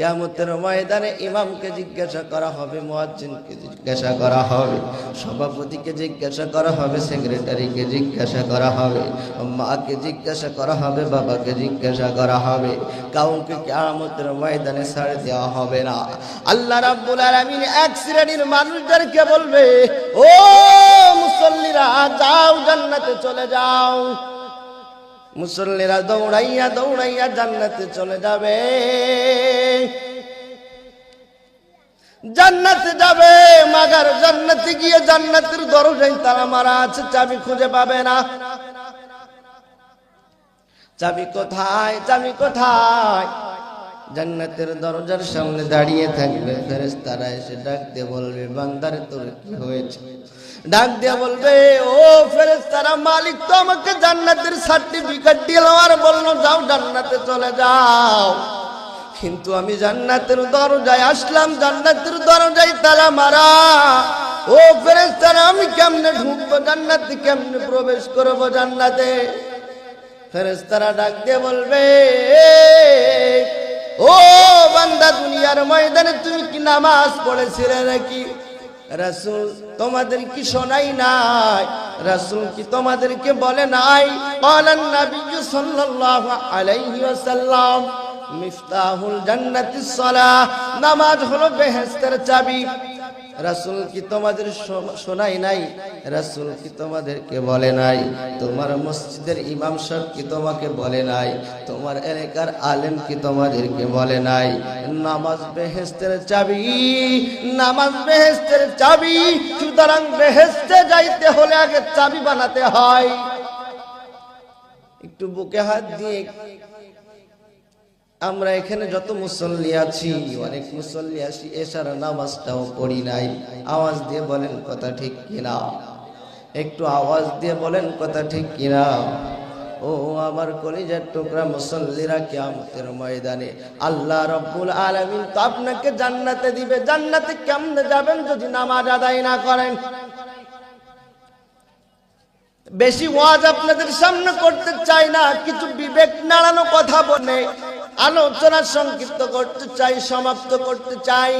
কেয়ামতের ময়দানে ইমামকে জিজ্ঞাসা করা হবে, মুয়াজ্জিনকে জিজ্ঞাসা করা হবে, সভাপতিকে জিজ্ঞাসা করা হবে, সেক্রেটারিকে জিজ্ঞাসা করা হবে মাকে জিজ্ঞাসা করা হবে, বাবাকে জিজ্ঞাসা করা হবে। কাউকে কেয়ামতের ময়দানে ছাড় দেওয়া হবে না। আল্লাহ রাব্বুল আলামিন এক শ্রেণির মানুষদেরকে বলবে, ও মুসল্লিরা, যাও জান্নাতে চলে যাও। মুসল্লিরা দৌড়াইয়া দৌড়াইয়া জান্নাতে চলে যাবে। জান্নাতে যাবে, মাগার জান্নাতে গিয়ে জান্নাতের দরজায় তারা মারা আছে, চাবি খুঁজে পাবে না। চাবি কোথায়? চাবি কোথায়? জান্নাতের দরজার সামনে দাঁড়িয়ে থাকবে। ফেরেশতারা এসে ডাক দিয়ে বলবে, বান্দারে, তোর কি হয়েছে? ডাক দিয়ে বলবে, ও ফেরেশতারা, মালিক তো আমাকে জান্নাতের সার্টিফিকেট দিল আর বলল, যাও জান্নাতে চলে যাও। কিন্তু আমি জান্নাতের দরজায় আসলাম, জান্নাতের দরজায় তালা মারা। ও ফেরেশতারা, আমি কেমনে ঢুকবো? জান্নাতে কেমনে প্রবেশ করব? জান্নাতে। ফেরেশতারা ডাক দিয়ে বলবে দুনিয়ার ময়দানে তুমি কি নামাজ পড়েছিলে নাকি? রাসুল তোমাদের কি শোনাই নাই? রাসুল কি তোমাদেরকে বলে নাই? বলেন নবী সাল্লাল্লাহু আলাইহি ওয়াসাল্লাম, মিফতাহুল জান্নাতিস সালাহ, নামাজ হলো বেহেশতের চাবি। রাসূল কি তোমাদের শোনাই নাই? রাসূল কি তোমাদেরকে বলে নাই? তোমার মসজিদের ইমাম সাহেব কি তোমাকে বলে নাই? তোমার এলাকার আলেম কি তোমাদেরকে বলে নাই? নামাজ বেহেস্তের চাবি, নামাজ বেহেস্তের চাবি, সুতরাং বেহেস্তে যাইতে হলে আগে চাবি বানাতে হয়। একটু বুকে হাত দিয়ে আমরা এখানে যত মুসল্লি আছি, অনেক মুসল্লি আছি এসার নামাজটাও পড়ি নাই। আওয়াজ দিয়ে বলেন কথা ঠিক কিনা? একটু আওয়াজ দিয়ে বলেন কথা ঠিক কিনা? ও আমার কলিজার টুকরা মুসল্লিরা কিয়ামতের ময়দানে। আল্লাহ রব্বুল আলামিন তো আপনাকে জান্নাতে দিবে। জান্নাতে কেমনে যাবেন যদি নামাজ আদায় না করেন? বেশি ওয়াজ আপনাদের সামনে করতে চাই না, কিছু বিবেক নাড়ানো কথা বলে। আলোচনা সংক্ষিপ্ত করতে চাই, সমাপ্ত করতে চাই।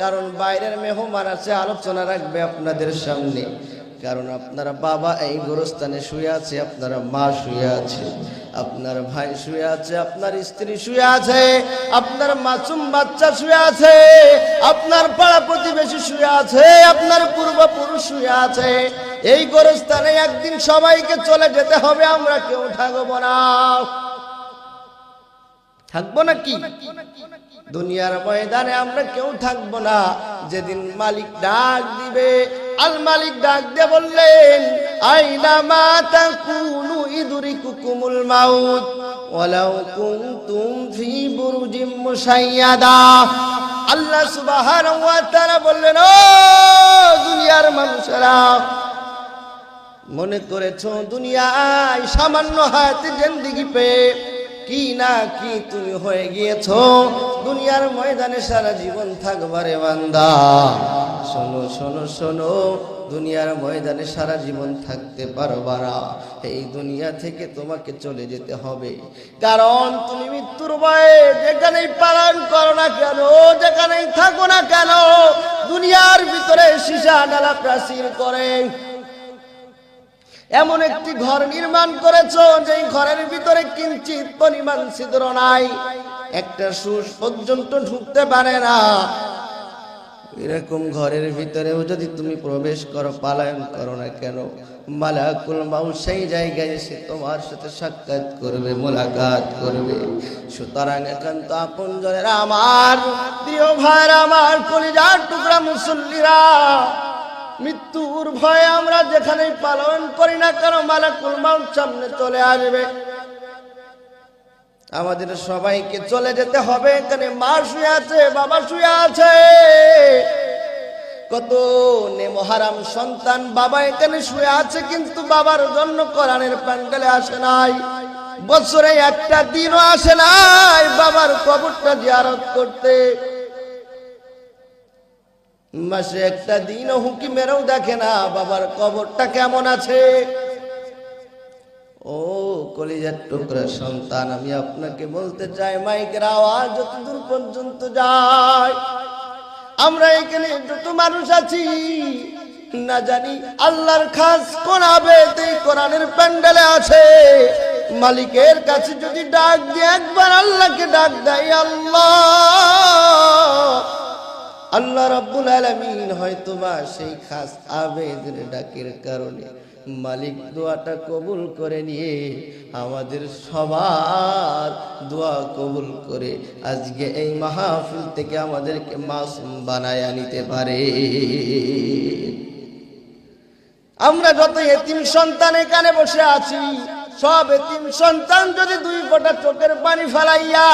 কারণ বাইরের মেহমান আছে, আলোচনা রাখবে আপনাদের সামনে। কারণ আপনার বাবা এই গোরস্থানে শুয়ে আছে, আপনার মা শুয়ে আছে, আপনার ভাই শুয়ে আছে, আপনার স্ত্রী শুয়ে আছে, আপনার মাসুম বাচ্চা শুয়ে আছে, আপনার পাড়া প্রতিবেশী শুয়ে আছে, আপনার পূর্বপুরুষ শুয়ে আছে। এই গোরস্থানে একদিন সবাইকে চলে যেতে হবে, আমরা কেউ থাকব না। থাকব নাকি? দুনিয়ার ময়দানে আমরা কেউ থাকব না। যেদিন মালিক ডাক দিবে, আল মালিক ডাক দিয়ে বললেন, আইনা মা তাকুনু ইদরিকুকুমুল মাউত, ওয়ালাউ কুনতুম ফি বুরুজিম মুশাইয়াদা। আল্লাহ সুবহানাহু ওয়া তাআলা বললেন, ও দুনিয়ার মানুষেরা, মনে করেছ দুনিয়ায় সামান্য হায়াতে জিন্দিগি পেয়ে কি না কি তুমি হয়ে গিয়েছো? দুনিয়ার ময়দানে সারা জীবন থাকবারে বান্দা। শোনো শোনো শোনো, দুনিয়ার ময়দানে সারা জীবন থাকতে পারবা না। এই দুনিয়া থেকে তোমাকে চলে যেতে হবে। কারণ তুমি মৃত্যুর ভয়ে যেখানেই পালন করো না কেন, যেখানেই থাকো না কেন, দুনিয়ার ভিতরে সীসা, ডালা প্রাচীর করে। এমন একটি ঘর নির্মাণ করেছ যে ঘরের ভিতরে কিঞ্চিত পরিমাণ ছিদ্র নাই। একটা সুস পর্যন্ত ঢুকতে পারে না। এরকম ঘরের ভিতরেও যদি তুমি প্রবেশ করো, পালায়ন করো না কেন? মালাকুল মাউ সেই জায়গায় এসে তোমার সাথে সাক্ষাৎ করবে, মোলাকাত করবে। সুতরাং একান্ত আপন জনের আমার, প্রিয় ভাইর আমার, কলিজার টুকরা মুসল্লিরা মৃত্যুর ভয়ে আমরা যেখানেই পালন করি না কেন মালাকুল মাউত সামনে চলে আসবে। আমাদের সবাইকে চলে যেতে হবে, এখানে মা শুয়ে আছে, বাবা শুয়ে আছে। কত নেমহারাম সন্তান বাবা এখানে শুয়ে আছে, কিন্তু বাবার জন্য কোরআনের প্যান্ডেলে আসে নাই। বছরে একটা দিনও আসে নাই বাবার কবরটা জিয়ারত করতে। মাসে একটা দিন হুকি মেরেও দেখে না, বাবার কবরটা কেমন আছে? ও, কলিজার টুকরা সন্তান, আমি আপনাকে বলতে চাই, মাইকের আওয়াজ যতদূর পর্যন্ত যায়। আমরা এখানে যত মানুষ আছি, না জানি আল্লাহর খাস এই কোরআনের প্যান্ডেলে আছে। মালিকের কাছে যদি ডাক দিয়ে একবার আল্লাহকে ডাক দেয়, আল্লাহ। আল্লাহ রাব্বুল আলামিন হয়তো বা সেই খাস আবেদের ডাকের কারণে মালিক দোয়াটা কবুল করে নিয়ে আমাদের সবার দোয়া কবুল করে আজকে এই মাহফিল থেকে আমাদেরকে মাসুম বানায় নিতে পারে। আমরা যত এতিম সন্তান এখানে বসে আছি, সব এতিম সন্তান যদি দুই ফোঁটা চোখের পানি ফেলাইয়া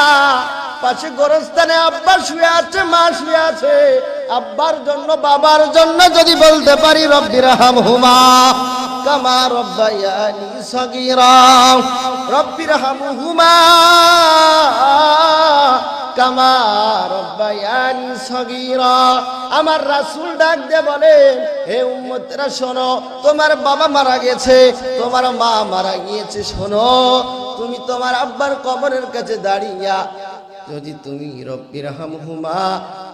পাশে গোরস্থানে, আব্বা শুয়ে আছে, মা শুয়ে আছে। আব্বার জন্য, বাবার জন্য যদি বলতে পারি রব্বির হাম হুমা কামা রব্বায়ানি সগীরা। রব্বির হাম হুমা কামা রব্বায়ানি সগীরা। আমার রাসূল ডাক দিয়ে বলেন হে উম্মতেরা, শোনো, তোমার বাবা মারা গেছে, তোমার মা মারা গিয়েছে, শোনো। তুমি তোমার আব্বার কবরের কাছে দাঁড়িয়া যদি তুমি রব্বির হামহুমা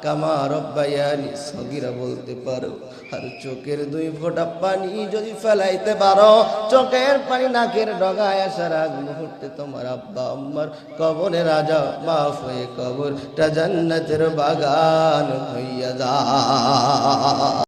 কামা রব্বায়ানি সগিরা বলতে পারো, আর চোখের দুই ফোঁটা পানি যদি ফেলাইতে পারো, চোখের পানি নাকের ডগায় আসার আগ মুহূর্তে তোমার আব্বা আম্মার কবরে রাজা মাফ হয়ে কবরটা জান্নাতের বাগান হইয়া যা।